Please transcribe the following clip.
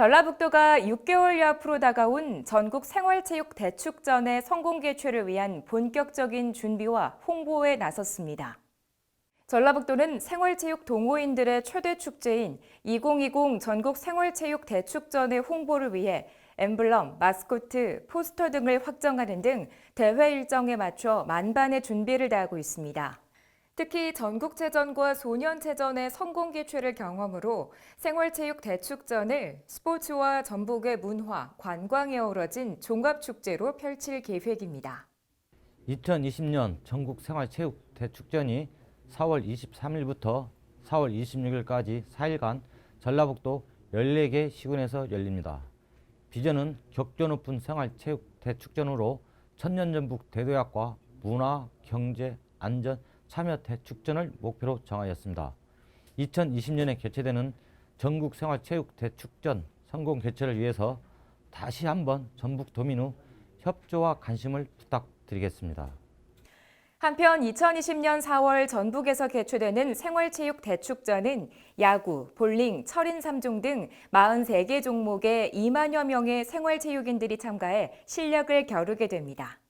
전라북도가 6개월여 앞으로 다가온 전국 생활체육 대축전의 성공 개최를 위한 본격적인 준비와 홍보에 나섰습니다. 전라북도는 생활체육 동호인들의 최대 축제인 2020 전국 생활체육 대축전의 홍보를 위해 엠블럼, 마스코트, 포스터 등을 확정하는 등 대회 일정에 맞춰 만반의 준비를 다하고 있습니다. 특히 전국체전과 소년체전의 성공 개최를 경험으로 생활체육 대축전을 스포츠와 전북의 문화, 관광에 어우러진 종합축제로 펼칠 계획입니다. 2020년 전국 생활체육 대축전이 4월 23일부터 4월 26일까지 4일간 전라북도 14개 시군에서 열립니다. 비전은 격조 높은 생활체육 대축전으로 천년전북 대도약과 문화, 경제, 안전, 참여 대축전을 목표로 정하였습니다. 2020년에 개최되는 전국 생활체육 대축전 성공 개최를 위해서 다시 한번 전북 도민 후 협조와 관심을 부탁드리겠습니다. 한편 2020년 4월 전북에서 개최되는 생활체육 대축전은 야구, 볼링, 철인 3종 등 43개 종목의 2만여 명의 생활체육인들이 참가해 실력을 겨루게 됩니다.